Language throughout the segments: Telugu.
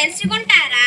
తెలుసుకుంటారా?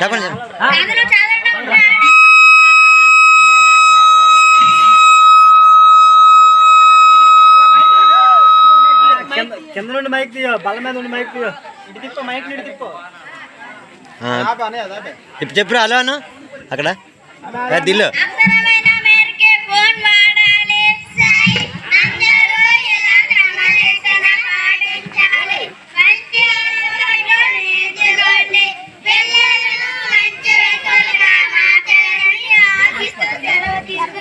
చెప్పండి కింద నుండి మైక్ తీయో బల మీద నుండి మైక్ తీయో. మైక్ చెప్పు హలో అక్కడ. దిల్లు. టీచర్